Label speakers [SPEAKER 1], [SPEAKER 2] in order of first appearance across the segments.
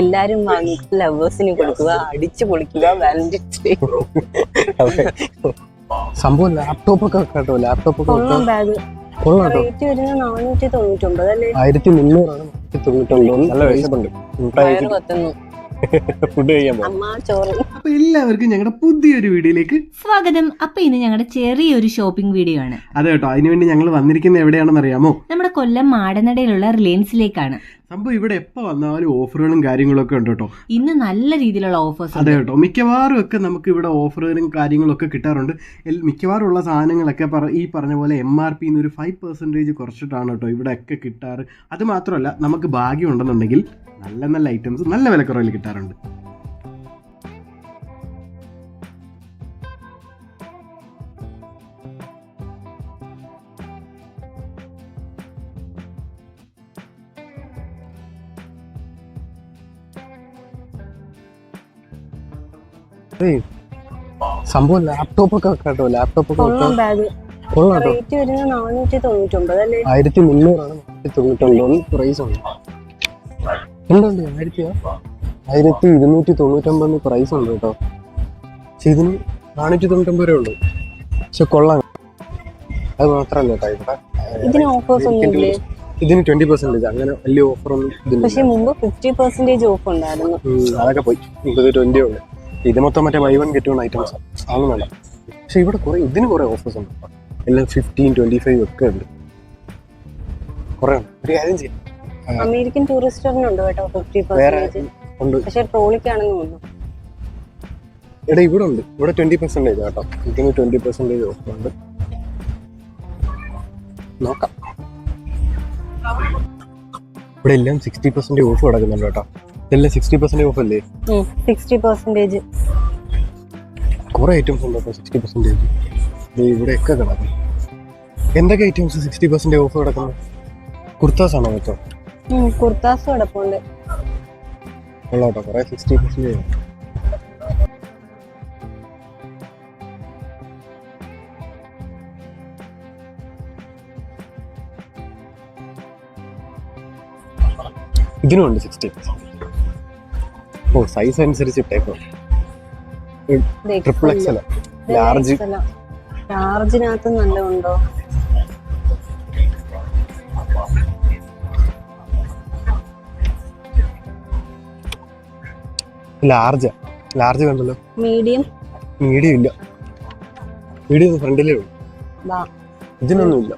[SPEAKER 1] എല്ലാരും വാങ്ങി ലവേഴ്സിന് കൊടുക്കുക അടിച്ചു പൊളിക്കുക വാലന്റൈൻസ് ഡേ
[SPEAKER 2] സംഭവം ലാപ്ടോപ്പ് ഒക്കെ കേട്ടോ ലാപ്ടോപ്പ് ഒക്കെ
[SPEAKER 1] കൊള്ളാം ബാഗ്
[SPEAKER 2] കൊള്ളാം കേട്ടോ.
[SPEAKER 1] റേറ്റ് വരുന്നത് നാനൂറ്റി തൊണ്ണൂറ്റി അല്ലേ?
[SPEAKER 2] ആയിരത്തി മുന്നൂറാണ് നാനൂറ്റി തൊണ്ണൂറ്റൊമ്പത്. നല്ല വിശപ്പുണ്ട്
[SPEAKER 1] വയറ് കത്തുന്നു
[SPEAKER 2] ഫുഡ് കഴിക്കാൻ
[SPEAKER 3] അപ്പൊ എല്ലാവർക്കും ഞങ്ങളുടെ പുതിയൊരു വീഡിയോയിലേക്ക്
[SPEAKER 4] സ്വാഗതം. അപ്പൊ ഇന്ന് ഞങ്ങളുടെ ചെറിയൊരു ഷോപ്പിംഗ് വീഡിയോ ആണ്.
[SPEAKER 3] അതെ കേട്ടോ. അതിനുവേണ്ടി ഞങ്ങൾ വന്നിരിക്കുന്നത് എവിടെയാണെന്ന് അറിയാമോ
[SPEAKER 4] നമ്മുടെ കൊല്ലം മാടനടയിലുള്ള റിലയൻസിലേക്കാണ്.
[SPEAKER 3] സംഭവം ഇവിടെ എപ്പോൾ വന്നാലും ഓഫറുകളും കാര്യങ്ങളും ഒക്കെ ഉണ്ട് കേട്ടോ.
[SPEAKER 4] ഇന്ന് നല്ല രീതിയിലുള്ള ഓഫേഴ്സ്
[SPEAKER 3] അതെ കേട്ടോ. മിക്കവാറും ഒക്കെ നമുക്ക് ഇവിടെ ഓഫറുകളും കാര്യങ്ങളും ഒക്കെ കിട്ടാറുണ്ട് മിക്കവാറും ഉള്ള സാധനങ്ങളൊക്കെ ഈ പറഞ്ഞ പോലെ എം ആർ പിന്ന് ഒരു ഫൈവ് പെർസെന്റേജ് കുറച്ചിട്ടാണ് കേട്ടോ ഇവിടെ ഒക്കെ കിട്ടാറ്. അത് മാത്രമല്ല നമുക്ക് ഭാഗ്യം ഉണ്ടെന്നുണ്ടെങ്കിൽ നല്ല നല്ല ഐറ്റംസ് നല്ല വിലക്കുറവിൽ കിട്ടാറുണ്ട്.
[SPEAKER 2] സംഭവം ലാപ്ടോപ്പ് ഒക്കെ കേട്ടോ ലാപ്ടോപ്പ് ഒക്കെ
[SPEAKER 1] റേറ്റ് വരുന്നത് നാനൂറ്റി അല്ലേ?
[SPEAKER 2] ആയിരത്തി മുന്നൂറാണ് നാനൂറ്റി തൊണ്ണൂറ്റൊമ്പത് പ്രൈസ് ഉണ്ട് ഉണ്ടുണ്ട് ആയിരത്തി ആയിരത്തി ഇരുന്നൂറ്റി തൊണ്ണൂറ്റൊമ്പതിന് പ്രൈസ് ഉണ്ട് കേട്ടോ. പക്ഷെ ഇതിന് നാനൂറ്റി തൊണ്ണൂറ്റൊമ്പത് രൂപ ഉണ്ട് പക്ഷെ കൊള്ളാം. അത് മാത്രമല്ല കേട്ടോ ഇവിടെ.
[SPEAKER 1] ഇതിന് ഓഫേഴ്സ്
[SPEAKER 2] ഇതിന് ട്വന്റി പെർസെന്റേജ് അങ്ങനെ വലിയ ഓഫറൊന്നും ഒന്നും
[SPEAKER 1] പക്ഷെ മുമ്പ് ഫിഫ്റ്റി പെർസെന്റേജ് ഓഫ് ഉണ്ടായിരുന്നു.
[SPEAKER 2] അതൊക്കെ പോയി. ട്വന്റി ഉണ്ട് ഇത് മൊത്തം മറ്റേ buy one get one items അതൊന്നും വേണ്ട. പക്ഷെ ഇവിടെ കുറെ ഇതിന് കുറെ ഓഫേഴ്സ് ഉണ്ട് എല്ലാം ഫിഫ്റ്റീൻ ട്വന്റി ഫൈവ് ഒക്കെ ഉണ്ട്. കുറെ ഉണ്ട്. ഒരു കാര്യം ചെയ്യാം.
[SPEAKER 1] അമേരിക്കൻ ടൂറിസ്റ്ററിനുണ്ട് കേട്ടോ ഫിഫ്റ്റി പെർസെന്റേജ് പക്ഷെ ട്രോളിക്കാണെന്ന് തോന്നുന്നു.
[SPEAKER 2] എടാ ഇവിടെ ഉണ്ട്. ഇവിടെ ട്വന്റി പെർസെന്റേജ് കേട്ടോ. ഇതിന് ട്വന്റി പെർസെന്റേജ് ഓഫർ ഉണ്ട്. നോക്കാം. ഇവിടെ എല്ലാം സിക്സ്റ്റി പെർസെന്റേജ് ഓഫ് കിടക്കുന്നുണ്ട് കേട്ടോ. സിക്സ്റ്റി പെർസെന്റേജ് ഓഫ് അല്ലേ?
[SPEAKER 1] സിക്സ്റ്റി പെർസെന്റേജ്
[SPEAKER 2] കുറെ ഐറ്റംസ് ഉണ്ട് കേട്ടോ സിക്സ്റ്റി പെർസെന്റേജ് ഇവിടെയൊക്കെ കിടക്കും എന്തൊക്കെ ഐറ്റംസ് സിക്സ്റ്റി പെർസെന്റേജ് ഓഫ് കിടക്കുന്നത് കുർത്താസ് ആണോ കേട്ടോ
[SPEAKER 1] കുർത്താസ് കിടപ്പുണ്ട്.
[SPEAKER 2] കുറെ സിക്സ്റ്റി ഇതിനുണ്ട് സിക്സ്റ്റി ഓ സൈസ് അനുസരിച്ച് ഇട്ടേക്കോ ട്രിപ്പിൾ എക്സ് ലാർജ്
[SPEAKER 1] ലാർജിനകത്ത് നല്ല ഉണ്ടോ?
[SPEAKER 2] ലാർജ് ലാർജ് കണ്ടല്ലോ
[SPEAKER 1] മീഡിയം
[SPEAKER 2] മീഡിയം ഇല്ല. മീഡിയം ഫ്രണ്ടിലേ ഉള്ളൂ ഇതിനൊന്നും ഇല്ല.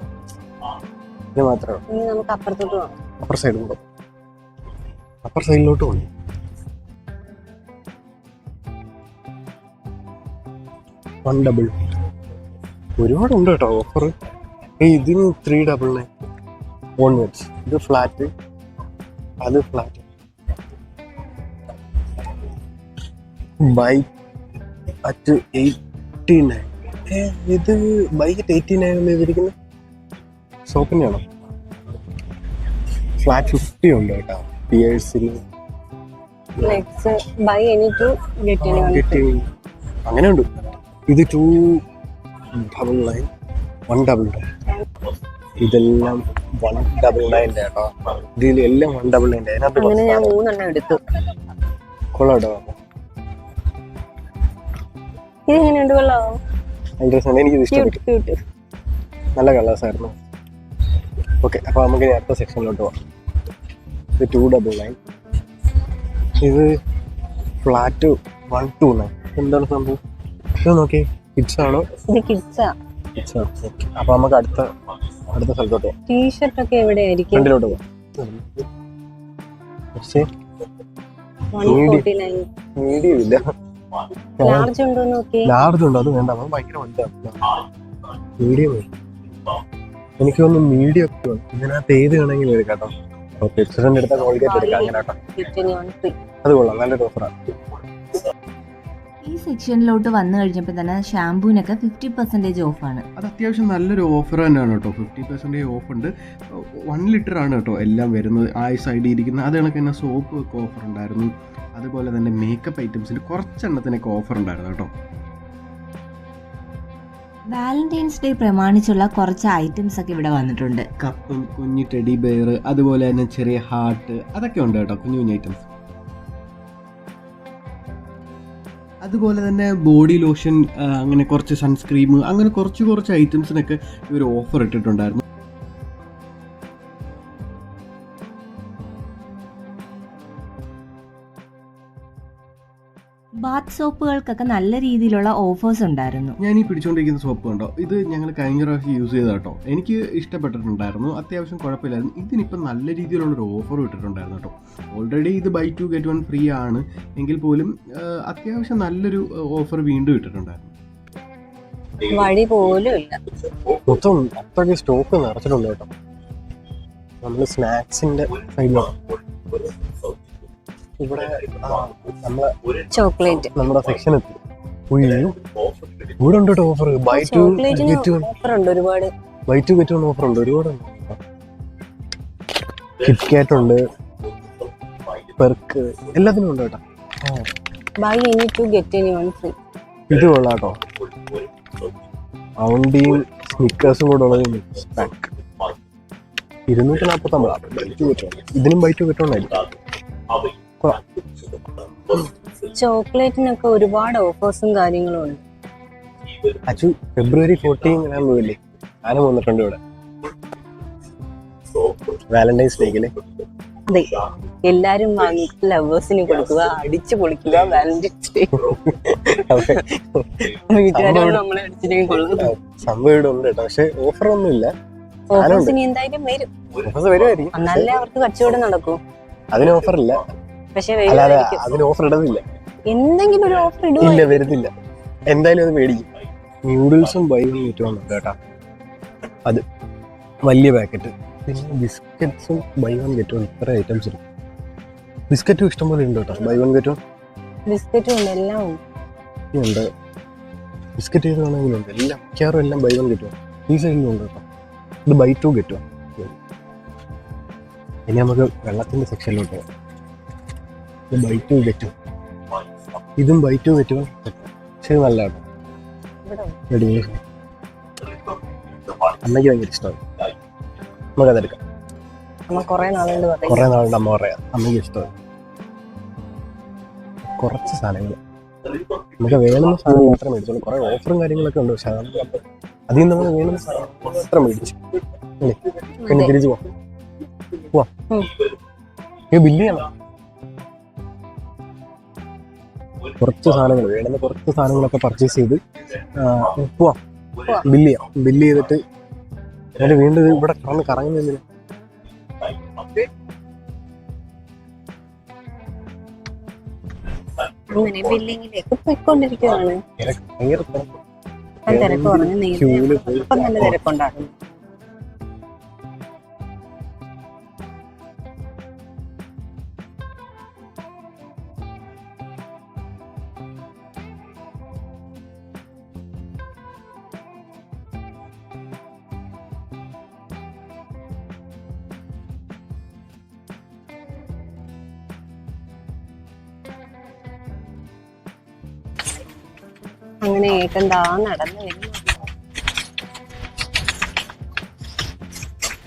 [SPEAKER 2] ഇത് മാത്രമേ
[SPEAKER 1] നമുക്ക് അപ്പുറത്തോട്ട് പോകാം
[SPEAKER 2] അപ്പർ സൈഡിലോട്ട് കൂടെ. അപ്പർ സൈഡിലോട്ട് പോകണം വൺ ഡബിൾ ഒരുപാടുണ്ട് കേട്ടോ ഓഫർ ഇതിന് ത്രീ ഡബിൾ നയൻ വൺ വെച്ച് ഇത് ഫ്ലാറ്റ് അത് flat bike at eighty nine ഇത് ബൈക്ക് അറ്റ് എയ്റ്റി നയൻ എന്ന് എഴുതിയിരിക്കുന്നത് ഷോപ്പിന്റെയാണോ ഫ്ലാറ്റ് ഫിഫ്റ്റി ഉണ്ട് കേട്ടോ. പിയേഴ്സിന് അങ്ങനെ ഉണ്ട് ഇത് two double nine one double nine ഇതെല്ലാം വൺ ഡബിൾ നയന്റെ കേട്ടോ ഇതിൽ എല്ലാം വൺ ഡബിൾ നയന്റെ
[SPEAKER 1] അങ്ങനെ ഞാൻ മൂന്നെണ്ണം എടുത്തു.
[SPEAKER 2] കൊള്ളാട്ടോ കേട്ടോ
[SPEAKER 1] ഇത് എങ്ങനെയുണ്ട് കൊള്ളാവോ?
[SPEAKER 2] നല്ല കളേഴ്സായിരുന്നു ഇഷ്ടപ്പെട്ടു.
[SPEAKER 1] ക്യൂട്ട് ക്യൂട്ട്
[SPEAKER 2] നല്ല കളേഴ്സ് ആയിരുന്നു. ഓക്കെ അപ്പോൾ നമുക്ക് ഇനി അടുത്ത സെക്ഷനിലോട്ട് പോകാം ഇത് ടു ഡബിൾ നയൻ ഇത് ഫ്ലാറ്റ് വൺ ടു നയൻ എന്താണ് സംഭവം? ഇത് നോക്കി. കിഡ്സ് ആണോ?
[SPEAKER 1] ഇത് കിഡ്സാ
[SPEAKER 2] കിഡ്സ് ആണ്. ഓക്കെ അപ്പോൾ നമുക്ക് അടുത്ത അടുത്ത സ്ഥലത്തോട്ട്
[SPEAKER 1] ടീഷർട്ട് ഒക്കെ എവിടെ ആയിരിക്കും?
[SPEAKER 2] ഫ്രണ്ടിലോട്ട് പോകാം പക്ഷേ
[SPEAKER 1] വൺ
[SPEAKER 2] മീഡിയം ഇല്ല.
[SPEAKER 1] ലാർജ് ഉണ്ടോ നോക്കി.
[SPEAKER 2] ലാർജ് ഉണ്ടോ? അത് വേണ്ട. അത് ഭയങ്കര വലുതാണ്. മീഡിയം എനിക്ക് തോന്നുന്നു മീഡിയം ഒക്കെ. ഇതിനകത്ത് ഏത് വേണമെങ്കിലും എടുക്കാം കേട്ടോ. ഓക്കെ എടുത്താൽ കോൾഗേറ്റ് എടുക്കാം. അങ്ങനെ കേട്ടോ അത് കൊള്ളാം. നല്ലൊരു ഓഫറാണ്
[SPEAKER 4] ഈ സെക്ഷനിലോട്ട് വന്നു കഴിഞ്ഞപ്പോൾ തന്നെ ഷാമ്പൂവിനൊക്കെ ഫിഫ്റ്റി പെർസെന്റേജ് ഓഫാണ്
[SPEAKER 3] അത് അത്യാവശ്യം നല്ലൊരു ഓഫർ തന്നെയാണ് കേട്ടോ. ഫിഫ്റ്റി പെർസെന്റേജ് ഓഫ് ഉണ്ട്. വൺ ലിറ്റർ ആണ് കേട്ടോ എല്ലാം വരുന്നത്. ആ സൈഡിൽ ഇരിക്കുന്ന അത് കണക്ക് തന്നെ സോപ്പ് ഒക്കെ ഓഫർ ഉണ്ടായിരുന്നു. അതുപോലെ തന്നെ മേക്കപ്പ് ഐറ്റംസിൽ കുറച്ചെണ്ണത്തിനൊക്കെ ഓഫർ ഉണ്ടായിരുന്നു കേട്ടോ.
[SPEAKER 4] വാലന്റൈൻസ് ഡേ പ്രമാണിച്ചുള്ള കുറച്ച് ഐറ്റംസ് ഒക്കെ ഇവിടെ വന്നിട്ടുണ്ട്.
[SPEAKER 3] കപ്പും കുഞ്ഞു ടെഡി ബെയർ അതുപോലെ തന്നെ ചെറിയ ഹാർട്ട് അതൊക്കെ ഉണ്ട് കേട്ടോ കുഞ്ഞു കുഞ്ഞു ഐറ്റംസ് അതുപോലെ തന്നെ ബോഡി ലോഷൻ അങ്ങനെ കുറച്ച് സൺസ്ക്രീം അങ്ങനെ കുറച്ച് കുറച്ച് ഐറ്റംസിനൊക്കെ ഇവർ ഓഫർ ഇട്ടിട്ടുണ്ടായിരുന്നു.
[SPEAKER 4] ബാത്ത് സോപ്പുകൾക്കൊക്കെ നല്ല രീതിയിലുള്ള ഓഫേഴ്സ് ഉണ്ടായിരുന്നു.
[SPEAKER 3] ഞാൻ ഈ പിടിച്ചോണ്ടിരിക്കുന്ന സോപ്പ് കണ്ടോ? ഇത് ഞങ്ങൾ കഴിഞ്ഞ പ്രാവശ്യം യൂസ് ചെയ്ത കേട്ടോ എനിക്ക് ഇഷ്ടപ്പെട്ടിട്ടുണ്ടായിരുന്നു. അത്യാവശ്യം കുഴപ്പമില്ലായിരുന്നു. ഇതിനിപ്പോൾ നല്ല രീതിയിലുള്ള ഒരു ഓഫർ ഇട്ടിട്ടുണ്ടായിരുന്നു കേട്ടോ. ഓൾറെഡി ഇത് buy two get one free ആണ്. എങ്കിൽ പോലും അത്യാവശ്യം നല്ലൊരു ഓഫർ വീണ്ടും ഇട്ടിട്ടുണ്ടായിരുന്നു.
[SPEAKER 1] വഴി പോലും ഇല്ല.
[SPEAKER 2] മൊത്തം അത്രയ്ക്ക് സ്റ്റോക്ക് നിറച്ചിട്ടുണ്ട് കേട്ടോ. നമ്മൾ സ്നാക്സിന്റെ സൈഡിലാണ് ഇവിടെ ആ, നമ്മളെ
[SPEAKER 1] ചോക്ലേറ്റ്.
[SPEAKER 2] നമ്മുടെ സെക്ഷൻ എത്തി ഇവിടെ ഉണ്ട് offer buy two get
[SPEAKER 1] offer ഉണ്ട് ഒരുപാട്.
[SPEAKER 2] Buy two get one offer ഉണ്ട്. ഒരുപാട് കിറ്റ്കാറ്റ് ഉണ്ട്. പെർക്ക് എല്ലാത്തിനും ഉണ്ട് കേട്ടോ.
[SPEAKER 1] Buy any two get any one free
[SPEAKER 2] ഇത് കൊള്ളാം കേട്ടോ ഔണ്ടിയും സ്നിക്കേഴ്സും കൂടെ ഉള്ളത് പാക്ക് ഇരുന്നൂറ്റി നാൽപ്പത്തൊമ്പതാണ് ബൈ ടു ഗെറ്റ് വൺ ഇതിനും ബൈ ടു കൊള്ളാം.
[SPEAKER 1] ചോക്ലേറ്റിനൊക്കെ ഒരുപാട് ഓഫേഴ്സും കാര്യങ്ങളും ഉണ്ട്.
[SPEAKER 2] അച്ചു ഫെബ്രുവരി ഫോർട്ടീൻ ഞാൻ ആന വന്നിട്ടുണ്ട് ഇവിടെ. വാലന്റൈൻസ് ഡേക്കിൽ
[SPEAKER 1] അതെ. എല്ലാരും വാങ്ങി ലവേഴ്സിന് കൊടുക്കുക അടിച്ചു പൊളിക്കുക വാലന്റൈൻസ് ഡേ വീട്ടുകാരും നമ്മളെ അടിച്ചിട്ട് കൊടുക്കുക
[SPEAKER 2] സംഭവം ഇവിടെ ഉണ്ട് കേട്ടോ. പക്ഷെ ഓഫർ ഒന്നും ഇല്ല
[SPEAKER 1] ഓഫേഴ്സ് ഇനി എന്തായാലും വരും.
[SPEAKER 2] ഓഫേഴ്സ് വരുമായിരിക്കും.
[SPEAKER 1] എന്നാലേ അവർക്ക് കച്ചവടം നടക്കൂ.
[SPEAKER 2] അതിന് ഓഫർ ഇല്ല
[SPEAKER 1] പക്ഷെ
[SPEAKER 2] അല്ലാതെ അതിന് ഓഫർ ഇടുന്നില്ല.
[SPEAKER 1] എന്തെങ്കിലും ഒരു ഓഫർ ഇടുക
[SPEAKER 2] ഇല്ല വരുന്നില്ല എന്തായാലും അത് മേടിക്കും. ന്യൂഡിൽസും ബൈ വൺ ഗെറ്റ് വൺ കേട്ടോ. അത് വലിയ പാക്കറ്റ് പിന്നെ ബിസ്ക്കറ്റ്സും ബൈ വൺ ഗെറ്റ് വൺ ഇത്ര ഐറ്റംസ് ഉണ്ട് ബിസ്ക്കറ്റും ഇഷ്ടംപോലെ ഉണ്ട് കേട്ടോ. ബൈ വൺ ഗെറ്റ് വൺ
[SPEAKER 1] ബിസ്ക്കറ്റും ഉണ്ട് എല്ലാം ഉണ്ട്.
[SPEAKER 2] ബിസ്ക്കറ്റ് ചെയ്ത് വേണമെങ്കിലും ഉണ്ട്. എല്ലാം മിക്കവാറും എല്ലാം ബൈ വൺ ഗെറ്റ് വൺ ഈ സൈഡിലും ഉണ്ട് കേട്ടോ. ഇത് ബൈ ടു ഗെറ്റ് വൺ ഇനി നമുക്ക് വെള്ളത്തിന്റെ സെക്ഷനിലോട്ട് പോകാം. ഇത് ബൈ ടു ഗെറ്റ് ഇതും ബൈ ടു ഗെറ്റ് പക്ഷേ ഇത് നല്ല കേട്ടോ റെഡി അമ്മയ്ക്ക് ഭയങ്കര ഇഷ്ടമാണ് നമുക്ക് അതെടുക്കാം
[SPEAKER 1] കുറേ നാളുകൊണ്ട്
[SPEAKER 2] നാളുണ്ട് അമ്മ പറയാം. അമ്മയ്ക്ക് ഇഷ്ടമാണ് കുറച്ച് സാധനങ്ങൾ. നമുക്ക് വേണമെന്ന സാധനം മാത്രം മേടിച്ചോളൂ കുറേ ഓഫറും കാര്യങ്ങളൊക്കെ ഉണ്ട്. പക്ഷെ അതിൽ നിന്ന് നമ്മൾ വേണമെന്ന സാധനം മാത്രം മേടിച്ചു. പിന്നെ. തിരിച്ചു പോവാം പോവാം. ഇത് ബില്ല് ചെയ്യണം. കുറച്ച് സാധനങ്ങൾ വേണമെന്ന് കുറച്ച് സാധനങ്ങളൊക്കെ പർച്ചേസ് ചെയ്ത് പോവാം. ബില്ല് ചെയ്യാം. ബില്ല് ചെയ്തിട്ട് എന്നിട്ട് വീണ്ടും ഇവിടെ കറന്ന് കറങ്ങുന്നതിന്
[SPEAKER 1] അങ്ങനെ ബില്ലിങ്ങിലേക്ക് പോയിക്കൊണ്ടിരിക്കുകയാണ്.
[SPEAKER 2] ഭയങ്കര തിരക്ക്.
[SPEAKER 1] അങ്ങനെ ഏട്ടന്താ നടന്നു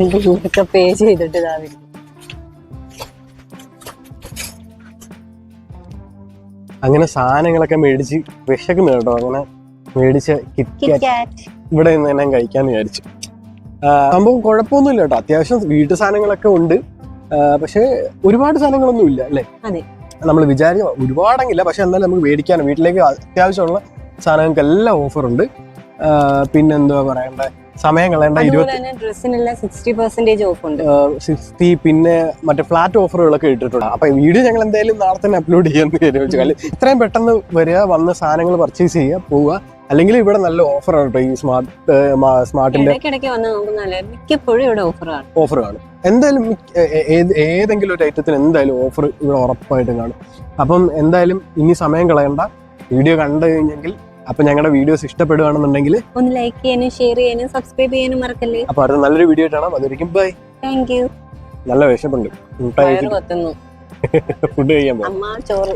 [SPEAKER 1] ഇതൊക്കെ പേ ചെയ്തിട്ട് ഇതാ വരുന്നു
[SPEAKER 2] അങ്ങനെ സാധനങ്ങളൊക്കെ മേടിച്ച് വിശക്കുന്നു കേട്ടോ. അങ്ങനെ മേടിച്ച് ഇവിടെ നിന്ന് തന്നെ കഴിക്കാൻ വിചാരിച്ചു. സംഭവം കുഴപ്പമൊന്നുമില്ല കേട്ടോ. അത്യാവശ്യം വീട്ടു സാധനങ്ങളൊക്കെ ഉണ്ട്. പക്ഷെ ഒരുപാട് സാധനങ്ങളൊന്നും ഇല്ല അല്ലേ. നമ്മൾ വിചാരിക്കും ഒരുപാടെങ്കില്ല പക്ഷെ എന്നാലും നമുക്ക് മേടിക്കാനും വീട്ടിലേക്ക് അത്യാവശ്യമുള്ള സാധനങ്ങൾക്കെല്ലാം ഓഫർ ഉണ്ട് പിന്നെ പിന്നെന്തുവാ പറയണ്ട? സമയം കളയേണ്ട
[SPEAKER 1] സിക്സ്റ്റി
[SPEAKER 2] പിന്നെ മറ്റേ ഫ്ലാറ്റ് ഓഫറുകളൊക്കെ ഇട്ടിട്ടുണ്ട്. അപ്പൊ വീഡിയോ ഞങ്ങൾ എന്തായാലും നാളെ തന്നെ അപ്ലോഡ് ചെയ്യാന്ന് വിചാരിച്ചു കാര്യം ഇത്രയും പെട്ടെന്ന് വരിക വന്ന് സാധനങ്ങൾ പർച്ചേസ് ചെയ്യുക പോവുക. അല്ലെങ്കിൽ ഇവിടെ നല്ല ഓഫറാണ് കേട്ടോ ഈ സ്മാർട്ട് സ്മാർട്ടിന്റെ
[SPEAKER 1] മിക്കപ്പോഴും ഇവിടെ ഓഫറാണ്
[SPEAKER 2] ഓഫർ കാണും എന്തായാലും ഏതെങ്കിലും ഒരു ഐറ്റത്തിന് എന്തായാലും ഓഫർ ഇവിടെ ഉറപ്പായിട്ടും കാണും. അപ്പം എന്തായാലും ഇനി സമയം കളയണ്ട. വീഡിയോ കണ്ടു കഴിഞ്ഞെങ്കിൽ അപ്പൊ ഞങ്ങളുടെ വീഡിയോസ് ഇഷ്ടപ്പെടുകയാണെന്നുണ്ടെങ്കിൽ
[SPEAKER 1] ഒന്ന് ലൈക്ക് ചെയ്യാനും ഷെയർ ചെയ്യാനും സബ്സ്ക്രൈബ് ചെയ്യാനും മറക്കല്ലേ?
[SPEAKER 2] അപ്പൊ അടുത്ത നല്ലൊരു വീഡിയോ കാണാം. അതൊരിക്കും ബൈ
[SPEAKER 1] താങ്ക് യു
[SPEAKER 2] നല്ല വിശപ്പുണ്ട്.
[SPEAKER 1] കത്തുന്നു.
[SPEAKER 2] ഫുഡ് കഴിക്കാൻ
[SPEAKER 1] അമ്മ ചോറ്.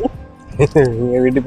[SPEAKER 2] വീട്ടിൽ